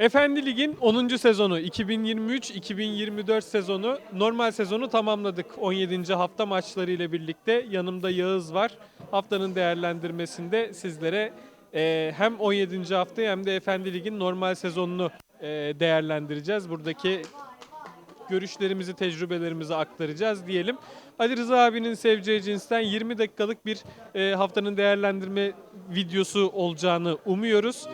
Efendi Lig'in 10. sezonu 2023-2024 sezonu normal sezonu tamamladık 17. hafta maçları ile birlikte. Yanımda Yağız var. Haftanın değerlendirmesinde sizlere e, hem 17. hafta hem de Efendi Lig'in normal sezonunu e, değerlendireceğiz. Buradaki görüşlerimizi, tecrübelerimizi aktaracağız diyelim. Ali Rıza abinin seveceği cinsten 20 dakikalık bir e, haftanın değerlendirme videosu olacağını umuyoruz.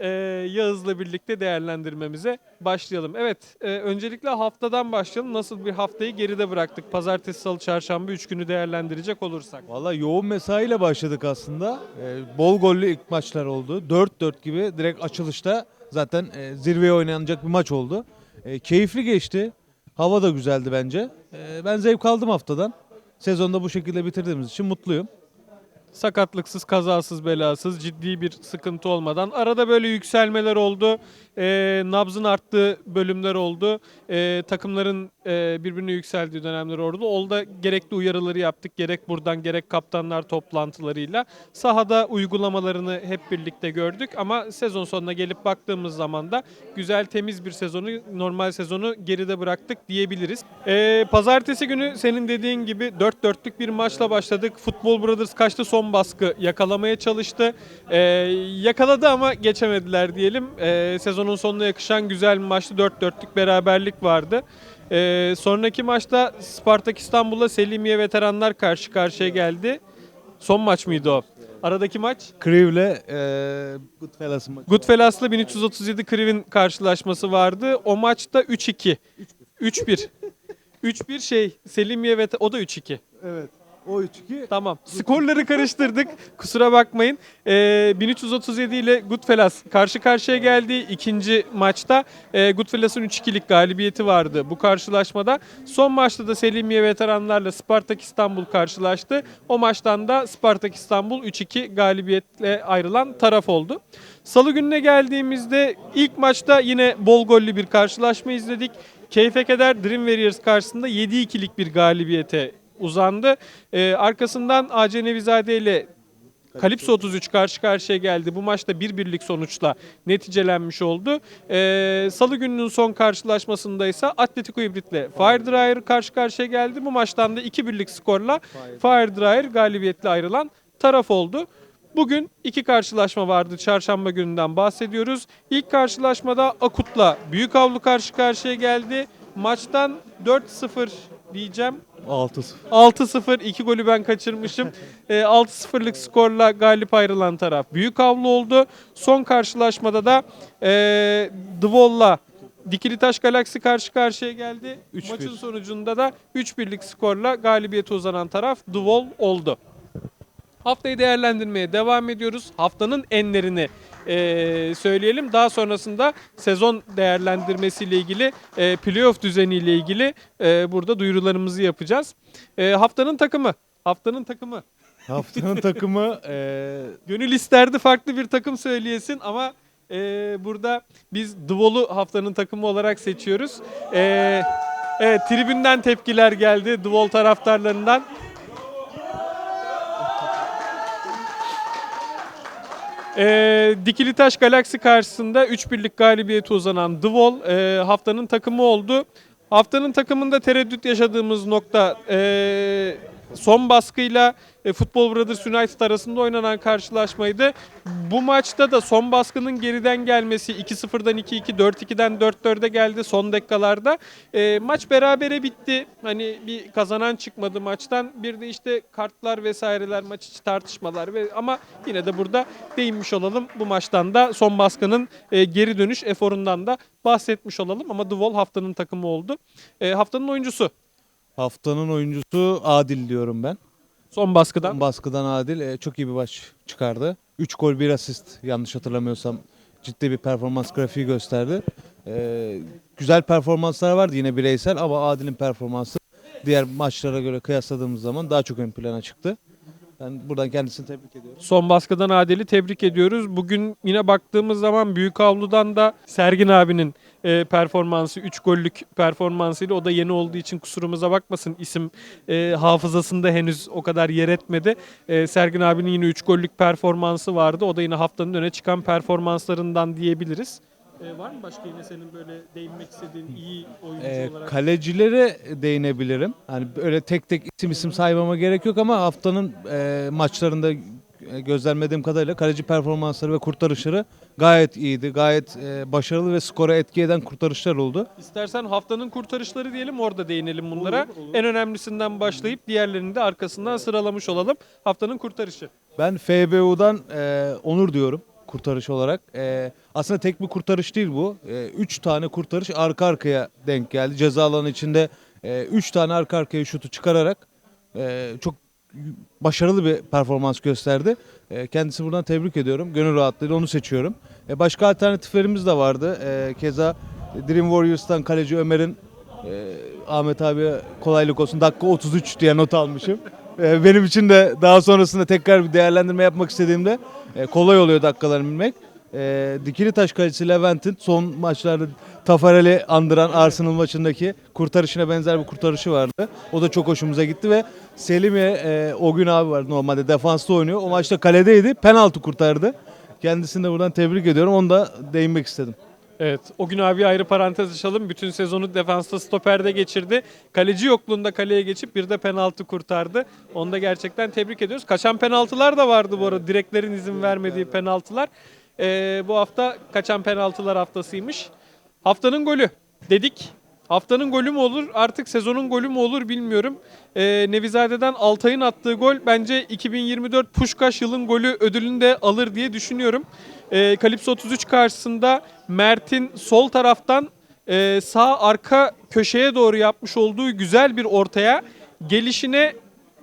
E, Yağız'la birlikte değerlendirmemize başlayalım. Evet, e, öncelikle haftadan başlayalım. Nasıl bir haftayı geride bıraktık? Pazartesi, salı, çarşamba 3 günü değerlendirecek olursak. Valla yoğun mesaiyle başladık aslında. Ee, bol gollü ilk maçlar oldu. 4-4 gibi direkt açılışta zaten e, zirveye oynanacak bir maç oldu. E, keyifli geçti. Hava da güzeldi bence. E, ben zevk aldım haftadan. Sezonda bu şekilde bitirdiğimiz için mutluyum. Sakatlıksız, kazasız, belasız, ciddi bir sıkıntı olmadan. Arada böyle yükselmeler oldu. E, nabzın arttığı bölümler oldu. E, takımların e, birbirine yükseldiği dönemler oldu. Olda gerekli uyarıları yaptık. Gerek buradan gerek kaptanlar toplantılarıyla. Sahada uygulamalarını hep birlikte gördük. Ama sezon sonuna gelip baktığımız zaman da güzel temiz bir sezonu, normal sezonu geride bıraktık diyebiliriz. E, pazartesi günü senin dediğin gibi 4-4'lük bir maçla başladık. Futbol Brothers kaçtı son baskı yakalamaya çalıştı. E, yakaladı ama geçemediler diyelim. E, sezonun sonuna yakışan güzel bir maçtı. 4-4'lük beraberlik vardı. E, sonraki maçta Spartak İstanbul'la Selimiye Veteranlar karşı karşıya geldi. Son maç mıydı o? Aradaki maç Kriv'le e, Goodfellas'ın maçı. Goodfellas'la 1337 Kriv'in karşılaşması vardı. O maçta 3-2. 3-1. 3-1 şey Selimiye ve o da 3-2. Evet. O 3-2. Tamam. Skorları karıştırdık. Kusura bakmayın. Ee, 1337 ile Goodfellas karşı karşıya geldi. İkinci maçta e, Goodfellas'ın 3-2'lik galibiyeti vardı bu karşılaşmada. Son maçta da Selimiye veteranlarla Spartak İstanbul karşılaştı. O maçtan da Spartak İstanbul 3-2 galibiyetle ayrılan taraf oldu. Salı gününe geldiğimizde ilk maçta yine bol gollü bir karşılaşma izledik. Keyfe keder Dream Warriors karşısında 7-2'lik bir galibiyete uzandı. Ee, arkasından AC Nevizade ile Kalipso 33 karşı karşıya geldi. Bu maçta bir birlik sonuçla neticelenmiş oldu. Ee, Salı gününün son karşılaşmasında ise Atletico İbrit ile Fire Dryer karşı karşıya geldi. Bu maçtan da iki birlik skorla Fire Dryer galibiyetle ayrılan taraf oldu. Bugün iki karşılaşma vardı. Çarşamba gününden bahsediyoruz. İlk karşılaşmada Akut'la Büyük Avlu karşı karşıya geldi. Maçtan 4-0 diyeceğim. 6-0. 6-0 iki golü ben kaçırmışım. E, 6-0'lık skorla galip ayrılan taraf büyük avlu oldu. Son karşılaşmada da e, The Wall'la Dikili Taş Galaxy karşı karşıya geldi. 3-1. Maçın sonucunda da 3-1'lik skorla galibiyete uzanan taraf Wall oldu. Haftayı değerlendirmeye devam ediyoruz. Haftanın enlerini eee, söyleyelim. Daha sonrasında sezon değerlendirmesiyle ilgili, eee playoff düzeniyle ilgili eee, burada duyurularımızı yapacağız. Eee, haftanın takımı. Haftanın takımı. Haftanın takımı e, Gönül isterdi farklı bir takım söyleyesin ama eee, burada biz Duvolu haftanın takımı olarak seçiyoruz. Eee, evet tribünden tepkiler geldi Duvol taraftarlarından. Ee, Dikili Taş Galaxy karşısında 3 birlik galibiyete uzanan The Wall e, haftanın takımı oldu. Haftanın takımında tereddüt yaşadığımız nokta e, son baskıyla e, Football Brothers United arasında oynanan karşılaşmaydı. Bu maçta da son baskının geriden gelmesi 2-0'dan 2-2, 4-2'den 4-4'e geldi son dakikalarda. E, maç berabere bitti. Hani bir kazanan çıkmadı maçtan. Bir de işte kartlar vesaireler, maç içi tartışmalar ve ama yine de burada değinmiş olalım. Bu maçtan da son baskının e, geri dönüş eforundan da bahsetmiş olalım ama The Wall haftanın takımı oldu. E, haftanın oyuncusu haftanın oyuncusu Adil diyorum ben. Son baskıdan. Baskıdan Adil e, çok iyi bir maç çıkardı. 3 gol 1 asist yanlış hatırlamıyorsam ciddi bir performans grafiği gösterdi. E, güzel performanslar vardı yine bireysel ama Adil'in performansı diğer maçlara göre kıyasladığımız zaman daha çok ön plana çıktı. Ben buradan kendisini tebrik ediyorum. Son baskıdan Adil'i tebrik ediyoruz. Bugün yine baktığımız zaman Büyük Avlu'dan da Sergin abinin e, performansı, 3 gollük performansıyla o da yeni olduğu için kusurumuza bakmasın. İsim e, hafızasında henüz o kadar yer etmedi. E, Sergin abinin yine 3 gollük performansı vardı. O da yine haftanın öne çıkan performanslarından diyebiliriz. E, var mı başka yine senin böyle değinmek istediğin iyi oyuncu Ee, olarak? kalecilere değinebilirim. Hani öyle tek tek isim isim saymama gerek yok ama haftanın e, maçlarında e, gözlemlediğim kadarıyla kaleci performansları ve kurtarışları gayet iyiydi. Gayet e, başarılı ve skora etki eden kurtarışlar oldu. İstersen haftanın kurtarışları diyelim orada değinelim bunlara. En önemlisinden başlayıp diğerlerini de arkasından sıralamış olalım. Haftanın kurtarışı. Ben FBU'dan e, onur diyorum kurtarış olarak. E, aslında tek bir kurtarış değil bu. E, üç tane kurtarış arka arkaya denk geldi. Ceza alanı içinde e, üç tane arka arkaya şutu çıkararak e, çok başarılı bir performans gösterdi. E, kendisi buradan tebrik ediyorum. Gönül rahatlığıyla onu seçiyorum. E, başka alternatiflerimiz de vardı. E, keza Dream Warriors'tan kaleci Ömer'in e, Ahmet abiye kolaylık olsun dakika 33 diye not almışım. E, benim için de daha sonrasında tekrar bir değerlendirme yapmak istediğimde e, kolay oluyor dakikalarını bilmek. E, Dikili Taş kalecisi Levent'in son maçlarda Tafarel'i andıran Arsenal maçındaki kurtarışına benzer bir kurtarışı vardı. O da çok hoşumuza gitti ve Selimiye e, o gün abi var normalde defansta oynuyor. O maçta kaledeydi. Penaltı kurtardı. Kendisini de buradan tebrik ediyorum. Onu da değinmek istedim. Evet, o gün abi ayrı parantez açalım. Bütün sezonu defansta stoperde geçirdi. Kaleci yokluğunda kaleye geçip bir de penaltı kurtardı. Onu da gerçekten tebrik ediyoruz. Kaçan penaltılar da vardı bu arada. Direklerin izin vermediği penaltılar. Ee, bu hafta kaçan penaltılar haftasıymış. Haftanın golü dedik. Haftanın golü mü olur artık sezonun golü mü olur bilmiyorum. Ee, Nevizade'den Altay'ın attığı gol bence 2024 Puşkaş yılın golü ödülünü de alır diye düşünüyorum. Ee, Kalipso 33 karşısında Mert'in sol taraftan e, sağ arka köşeye doğru yapmış olduğu güzel bir ortaya gelişine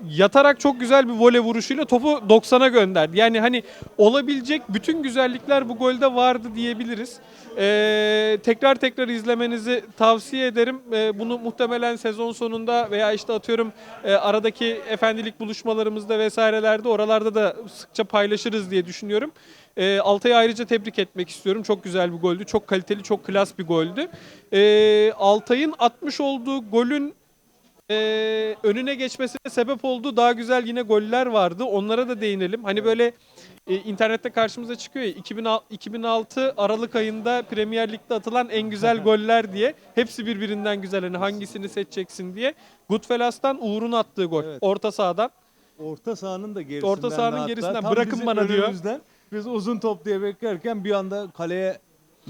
yatarak çok güzel bir voley vuruşuyla topu 90'a gönderdi. Yani hani olabilecek bütün güzellikler bu golde vardı diyebiliriz. Ee, tekrar tekrar izlemenizi tavsiye ederim. Ee, bunu muhtemelen sezon sonunda veya işte atıyorum e, aradaki efendilik buluşmalarımızda vesairelerde oralarda da sıkça paylaşırız diye düşünüyorum. Ee, Altay'ı ayrıca tebrik etmek istiyorum. Çok güzel bir goldü. Çok kaliteli, çok klas bir goldü. Ee, Altay'ın atmış olduğu golün e, önüne geçmesine sebep olduğu daha güzel yine goller vardı. Onlara da değinelim. Hani böyle e, internette karşımıza çıkıyor ya 2006, 2006 Aralık ayında Premier Lig'de atılan en güzel goller diye. Hepsi birbirinden güzel. Hani hangisini seçeceksin diye. Goodfellas'tan Uğur'un attığı gol. Evet. Orta sahadan. Orta sahanın da gerisinden. Orta sahanın hatta gerisinden, tam bırakın bizim bana diyor. önümüzden Biz uzun top diye beklerken bir anda kaleye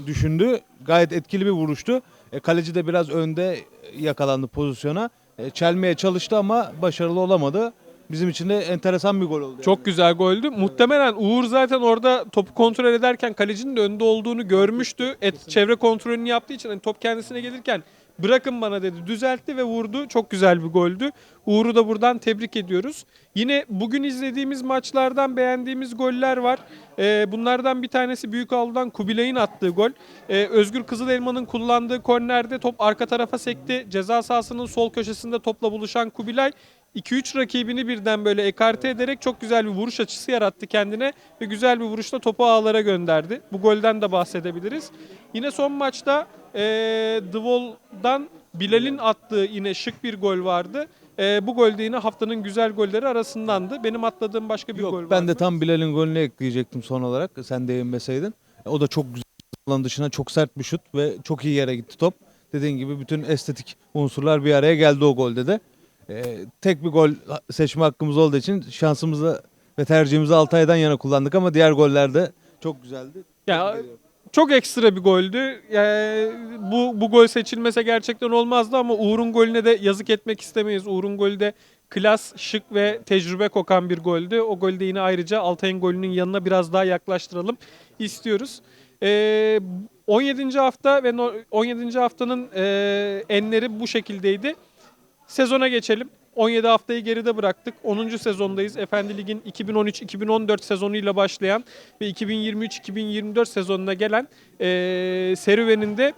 düşündü. Gayet etkili bir vuruştu. E, kaleci de biraz önde yakalandı pozisyona. E, çelmeye çalıştı ama başarılı olamadı. Bizim için de enteresan bir gol oldu. Çok güzel goldü. Muhtemelen Uğur zaten orada topu kontrol ederken kalecinin de önde olduğunu görmüştü. Et, çevre kontrolünü yaptığı için hani top kendisine gelirken bırakın bana dedi. Düzeltti ve vurdu. Çok güzel bir goldü. Uğur'u da buradan tebrik ediyoruz. Yine bugün izlediğimiz maçlardan beğendiğimiz goller var. Ee, bunlardan bir tanesi Büyük Avlu'dan Kubilay'ın attığı gol. Ee, Özgür Kızılelma'nın kullandığı kornerde top arka tarafa sekti. Ceza sahasının sol köşesinde topla buluşan Kubilay 2-3 rakibini birden böyle ekarte ederek çok güzel bir vuruş açısı yarattı kendine ve güzel bir vuruşla topu ağlara gönderdi. Bu golden de bahsedebiliriz. Yine son maçta e, Wall'dan Bilal'in attığı yine şık bir gol vardı. E, bu gol de yine haftanın güzel golleri arasındandı. Benim atladığım başka bir Yok, gol vardı. ben de tam Bilal'in golünü ekleyecektim son olarak. Sen değinmeseydin. E, O da çok güzel alan dışına çok sert bir şut ve çok iyi yere gitti top. Dediğin gibi bütün estetik unsurlar bir araya geldi o golde de. E, tek bir gol seçme hakkımız olduğu için şansımızı ve tercihimizi Altay'dan yana kullandık ama diğer goller de çok güzeldi. Ya. Çok ekstra bir goldü. Yani bu bu gol seçilmese gerçekten olmazdı ama Uğur'un golüne de yazık etmek istemeyiz. Uğur'un golü de klas, şık ve tecrübe kokan bir goldü. O golü de yine ayrıca Altay'ın golünün yanına biraz daha yaklaştıralım istiyoruz. Ee, 17. hafta ve no- 17. haftanın e, enleri bu şekildeydi. Sezona geçelim. 17 haftayı geride bıraktık. 10. sezondayız. Efendi Lig'in 2013-2014 sezonuyla başlayan ve 2023-2024 sezonuna gelen eee serüveninde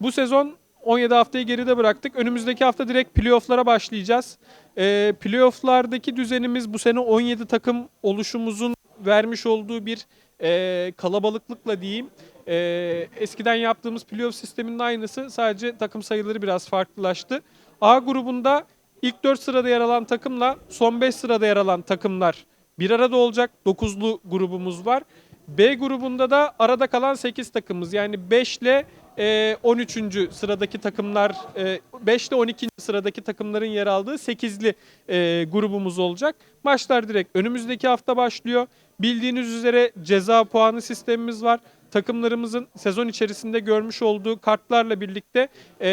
bu sezon 17 haftayı geride bıraktık. Önümüzdeki hafta direkt playoff'lara başlayacağız. Eee playoff'lardaki düzenimiz bu sene 17 takım oluşumuzun vermiş olduğu bir eee, kalabalıklıkla diyeyim. Eee, eskiden yaptığımız playoff sisteminin aynısı sadece takım sayıları biraz farklılaştı. A grubunda ilk 4 sırada yer alan takımla son 5 sırada yer alan takımlar bir arada olacak. 9'lu grubumuz var. B grubunda da arada kalan 8 takımımız. Yani 5 ile e, 13. sıradaki takımlar, e, 5 ile 12. sıradaki takımların yer aldığı 8'li e, grubumuz olacak. Maçlar direkt önümüzdeki hafta başlıyor. Bildiğiniz üzere ceza puanı sistemimiz var. Takımlarımızın sezon içerisinde görmüş olduğu kartlarla birlikte e,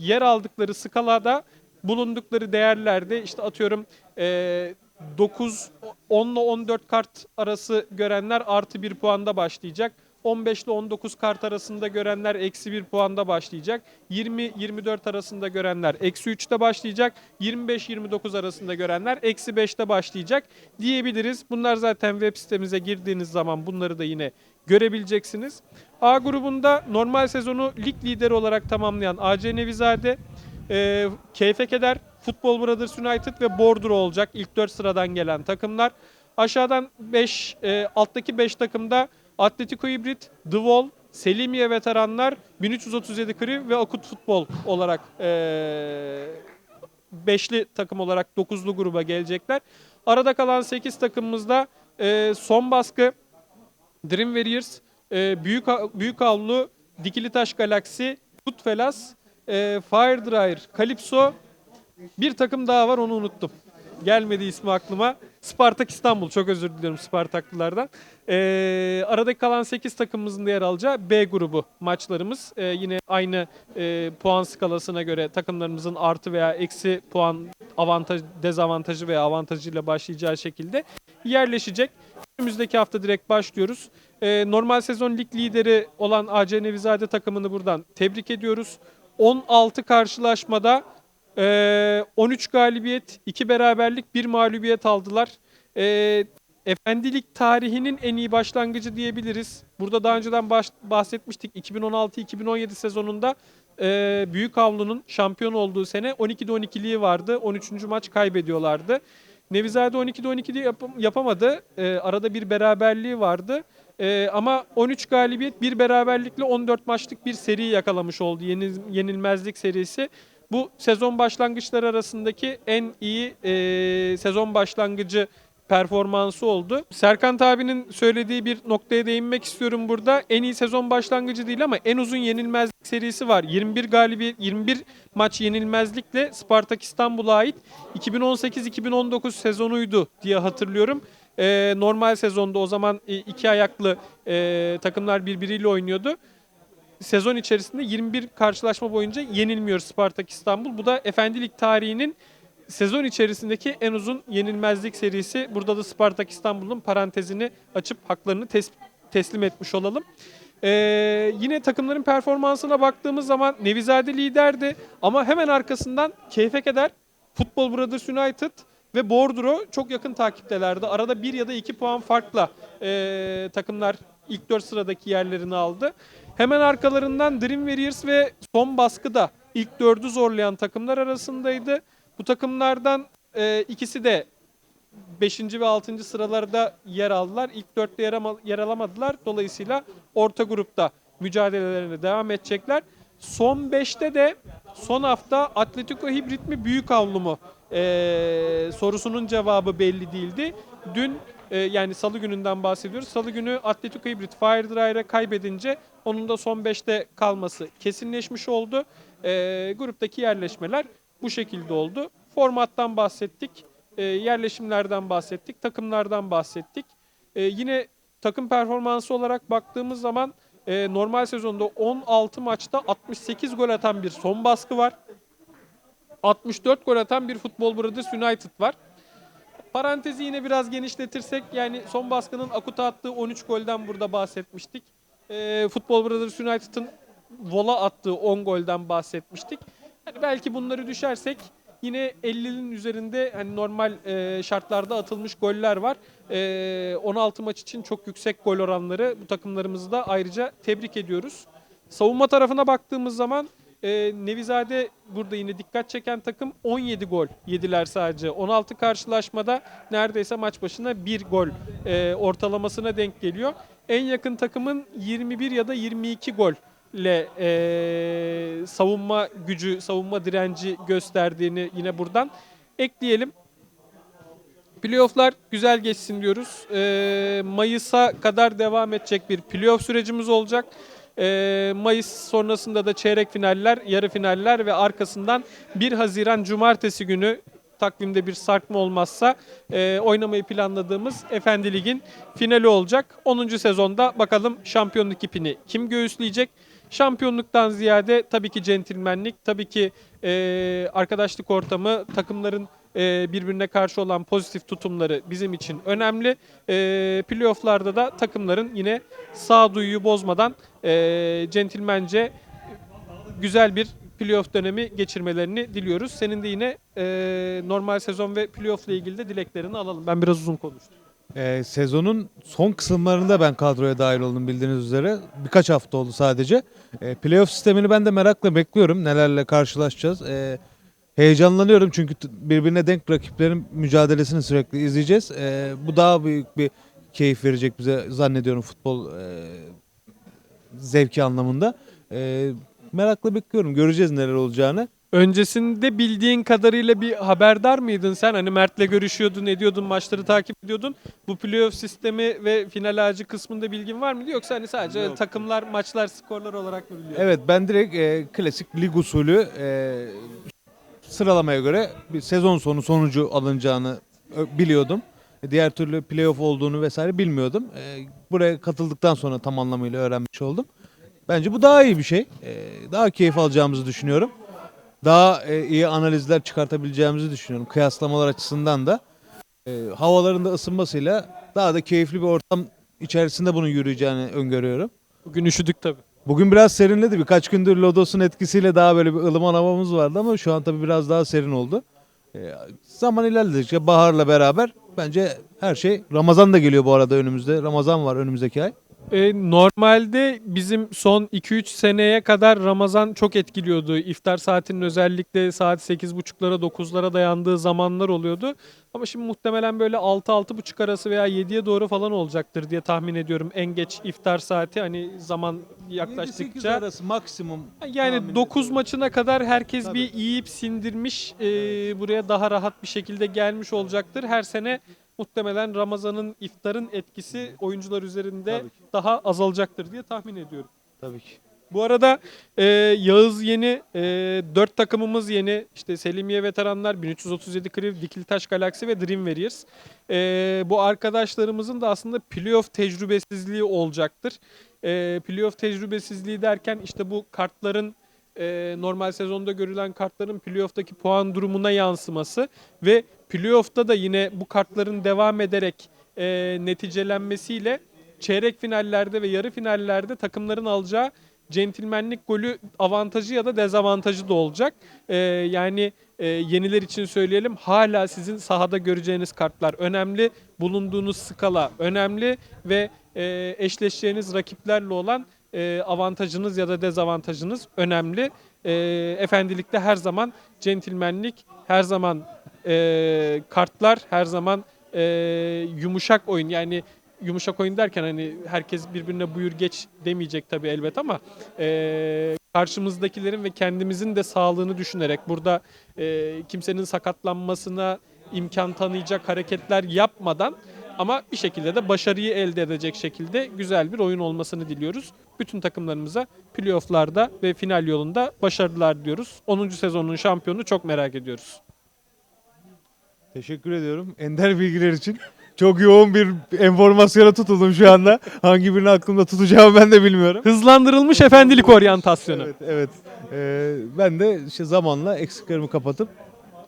yer aldıkları skalada bulundukları değerlerde işte atıyorum e, 9 10 ile 14 kart arası görenler artı 1 puanda başlayacak. 15 ile 19 kart arasında görenler eksi 1 puanda başlayacak. 20-24 arasında görenler eksi 3'te başlayacak. 25-29 arasında görenler eksi 5'te başlayacak diyebiliriz. Bunlar zaten web sitemize girdiğiniz zaman bunları da yine görebileceksiniz. A grubunda normal sezonu lig lideri olarak tamamlayan AC Nevizade, e, Keyfe Keder, Futbol Brothers United ve Bordro olacak ilk 4 sıradan gelen takımlar. Aşağıdan 5 alttaki 5 takımda Atletico Hibrit, The Wall, Selimiye Veteranlar, 1337 Kriv ve Akut Futbol olarak e, beşli takım olarak 9'lu gruba gelecekler. Arada kalan 8 takımımızda e, son baskı Dream Warriors, e, Büyük Büyük Avlu, Dikili Taş Galaksi, Goodfellas, e, Fire Dryer, Calypso, bir takım daha var onu unuttum. Gelmedi ismi aklıma. Spartak İstanbul. Çok özür diliyorum Spartaklılardan. Ee, aradaki kalan 8 takımımızın da yer alacağı B grubu maçlarımız. Ee, yine aynı e, puan skalasına göre takımlarımızın artı veya eksi puan avantaj, dezavantajı veya avantajıyla başlayacağı şekilde yerleşecek. Önümüzdeki hafta direkt başlıyoruz. Ee, normal sezon lig lideri olan AC Nevizade takımını buradan tebrik ediyoruz. 16 karşılaşmada ee, 13 galibiyet, 2 beraberlik, 1 mağlubiyet aldılar. Ee, Efendilik tarihinin en iyi başlangıcı diyebiliriz. Burada daha önceden bahsetmiştik. 2016-2017 sezonunda e, Büyük Avlu'nun şampiyon olduğu sene 12'de 12'liği vardı. 13. maç kaybediyorlardı. Nevizade 12'de 12'liği yap- yapamadı. E, arada bir beraberliği vardı. E, ama 13 galibiyet, bir beraberlikle 14 maçlık bir seri yakalamış oldu. Yenil- yenilmezlik serisi. Bu sezon başlangıçları arasındaki en iyi e, sezon başlangıcı performansı oldu. Serkan abinin söylediği bir noktaya değinmek istiyorum burada. En iyi sezon başlangıcı değil ama en uzun yenilmezlik serisi var. 21 galibiyet, 21 maç yenilmezlikle Spartak İstanbul'a ait 2018-2019 sezonuydu diye hatırlıyorum. E, normal sezonda o zaman e, iki ayaklı e, takımlar birbiriyle oynuyordu sezon içerisinde 21 karşılaşma boyunca yenilmiyor Spartak İstanbul. Bu da Efendilik tarihinin sezon içerisindeki en uzun yenilmezlik serisi. Burada da Spartak İstanbul'un parantezini açıp haklarını tes- teslim etmiş olalım. Ee, yine takımların performansına baktığımız zaman Nevizade liderdi ama hemen arkasından Keyfe Keder, Futbol Brothers United ve Bordro çok yakın takiptelerdi. Arada bir ya da iki puan farkla ee, takımlar ilk dört sıradaki yerlerini aldı. Hemen arkalarından Dream Warriors ve son baskıda ilk dördü zorlayan takımlar arasındaydı. Bu takımlardan e, ikisi de 5. ve 6. sıralarda yer aldılar. İlk dörtte yer, ama- yer alamadılar. Dolayısıyla orta grupta mücadelelerine devam edecekler. Son 5'te de son hafta Atletico Hibrit mi Büyük Avlu mu Ee, sorusunun cevabı belli değildi. Dün e, yani salı gününden bahsediyoruz. Salı günü Atletico Hibrit Fire kaybedince onun da son 5'te kalması kesinleşmiş oldu. Ee, gruptaki yerleşmeler bu şekilde oldu. Formattan bahsettik, e, yerleşimlerden bahsettik, takımlardan bahsettik. E, yine takım performansı olarak baktığımız zaman e, normal sezonda 16 maçta 68 gol atan bir son baskı var. 64 gol atan bir Futbol Brothers United var. Parantezi yine biraz genişletirsek yani son baskının Akut'a attığı 13 golden burada bahsetmiştik. E, Futbol Brothers United'ın Vola attığı 10 golden bahsetmiştik. Yani belki bunları düşersek yine 50'nin üzerinde hani normal e, şartlarda atılmış goller var. E, 16 maç için çok yüksek gol oranları bu takımlarımızı da ayrıca tebrik ediyoruz. Savunma tarafına baktığımız zaman e, Nevizade burada yine dikkat çeken takım 17 gol yediler sadece. 16 karşılaşmada neredeyse maç başına 1 gol e, ortalamasına denk geliyor. En yakın takımın 21 ya da 22 gol ile e, savunma gücü, savunma direnci gösterdiğini yine buradan ekleyelim. Playoff'lar güzel geçsin diyoruz. Ee, Mayıs'a kadar devam edecek bir playoff sürecimiz olacak. Ee, Mayıs sonrasında da çeyrek finaller, yarı finaller ve arkasından 1 Haziran Cumartesi günü takvimde bir sarkma olmazsa e, oynamayı planladığımız Efendi Lig'in finali olacak. 10. sezonda bakalım şampiyonluk ipini kim göğüsleyecek? Şampiyonluktan ziyade tabii ki centilmenlik, tabii ki e, arkadaşlık ortamı, takımların e, birbirine karşı olan pozitif tutumları bizim için önemli. E, playoff'larda da takımların yine sağduyuyu bozmadan e, centilmence güzel bir playoff dönemi geçirmelerini diliyoruz. Senin de yine e, normal sezon ve playoff ile ilgili de dileklerini alalım. Ben biraz uzun konuştum. Ee, sezonun son kısımlarında ben kadroya dahil oldum bildiğiniz üzere. Birkaç hafta oldu sadece. Ee, playoff sistemini ben de merakla bekliyorum. Nelerle karşılaşacağız. Ee, heyecanlanıyorum çünkü birbirine denk rakiplerin mücadelesini sürekli izleyeceğiz. Ee, bu daha büyük bir keyif verecek bize zannediyorum futbol e, zevki anlamında. Ee, merakla bekliyorum. Göreceğiz neler olacağını. Öncesinde bildiğin kadarıyla bir haberdar mıydın sen? Hani Mert'le görüşüyordun, ediyordun, maçları takip ediyordun. Bu playoff sistemi ve final ağacı kısmında bilgin var mıydı? Yoksa hani sadece Yok. takımlar, maçlar, skorlar olarak mı biliyordun? Evet ben direkt e, klasik lig usulü e, sıralamaya göre bir sezon sonu sonucu alınacağını ö, biliyordum. E, Diğer türlü playoff olduğunu vesaire bilmiyordum. E, buraya katıldıktan sonra tam anlamıyla öğrenmiş oldum. Bence bu daha iyi bir şey. E, daha keyif alacağımızı düşünüyorum. Daha e, iyi analizler çıkartabileceğimizi düşünüyorum. Kıyaslamalar açısından da. E, havaların da ısınmasıyla daha da keyifli bir ortam içerisinde bunun yürüyeceğini öngörüyorum. Bugün üşüdük tabii. Bugün biraz serinledi. Birkaç gündür Lodos'un etkisiyle daha böyle bir ılıman havamız vardı ama şu an tabii biraz daha serin oldu. Ee, zaman ilerledikçe baharla beraber bence her şey Ramazan da geliyor bu arada önümüzde. Ramazan var önümüzdeki ay. E, normalde bizim son 2-3 seneye kadar Ramazan çok etkiliyordu. İftar saatinin özellikle saat 8.30'lara 9'lara dayandığı zamanlar oluyordu. Ama şimdi muhtemelen böyle 6-6.30 arası veya 7'ye doğru falan olacaktır diye tahmin ediyorum. En geç iftar saati hani zaman 7-8 yaklaştıkça. arası maksimum. Yani tahmin 9 ediyorum. maçına kadar herkes Tabii. bir yiyip sindirmiş, e, buraya daha rahat bir şekilde gelmiş olacaktır. Her sene muhtemelen Ramazan'ın, iftarın etkisi oyuncular üzerinde daha azalacaktır diye tahmin ediyorum. Tabii ki. Bu arada e, Yağız yeni, e, 4 takımımız yeni. İşte Selimiye Veteranlar, 1337 Kriv, Dikiltaş Galaxy ve Dream Warriors. E, bu arkadaşlarımızın da aslında playoff tecrübesizliği olacaktır. E, playoff tecrübesizliği derken işte bu kartların e, normal sezonda görülen kartların playoff'taki puan durumuna yansıması ve playoff'ta da yine bu kartların devam ederek e, neticelenmesiyle çeyrek finallerde ve yarı finallerde takımların alacağı centilmenlik golü avantajı ya da dezavantajı da olacak. Ee, yani e, yeniler için söyleyelim hala sizin sahada göreceğiniz kartlar önemli. Bulunduğunuz skala önemli ve e, eşleşeceğiniz rakiplerle olan e, avantajınız ya da dezavantajınız önemli. E, efendilikte her zaman centilmenlik, her zaman e, kartlar, her zaman e, yumuşak oyun. Yani yumuşak oyun derken hani herkes birbirine buyur geç demeyecek tabii elbet ama e, karşımızdakilerin ve kendimizin de sağlığını düşünerek burada e, kimsenin sakatlanmasına imkan tanıyacak hareketler yapmadan ama bir şekilde de başarıyı elde edecek şekilde güzel bir oyun olmasını diliyoruz. Bütün takımlarımıza playofflarda ve final yolunda başarılar diliyoruz. 10. sezonun şampiyonu çok merak ediyoruz. Teşekkür ediyorum ender bilgiler için. Çok yoğun bir enformasyona tutuldum şu anda. Hangi birini aklımda tutacağımı ben de bilmiyorum. Hızlandırılmış efendilik oryantasyonu. Evet, evet. Ee, ben de işte zamanla eksiklerimi kapatıp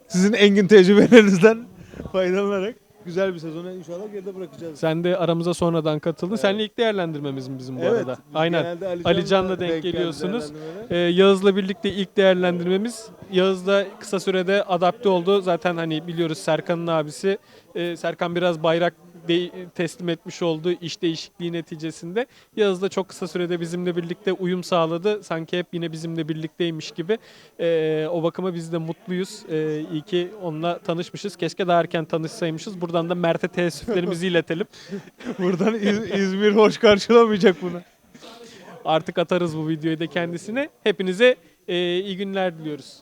sizin engin tecrübelerinizden faydalanarak güzel bir sezonu inşallah geride bırakacağız. Sen de aramıza sonradan katıldın. Seninle ilk değerlendirmemiz mi bizim bu arada? biz Aynen. Ali Can'la denk geldi geliyorsunuz. Ee, Yağız'la birlikte ilk değerlendirmemiz. Yağız da kısa sürede adapte oldu. Zaten hani biliyoruz Serkan'ın abisi. Ee, Serkan biraz bayrak de- teslim etmiş oldu iş değişikliği neticesinde. Yağız da çok kısa sürede bizimle birlikte uyum sağladı. Sanki hep yine bizimle birlikteymiş gibi. Ee, o bakıma biz de mutluyuz. Ee, iyi ki onunla tanışmışız. Keşke daha erken tanışsaymışız. Buradan da Mert'e teessüflerimizi iletelim. Buradan İz- İzmir hoş karşılamayacak bunu. Artık atarız bu videoyu da kendisine. Hepinize e, iyi günler diliyoruz.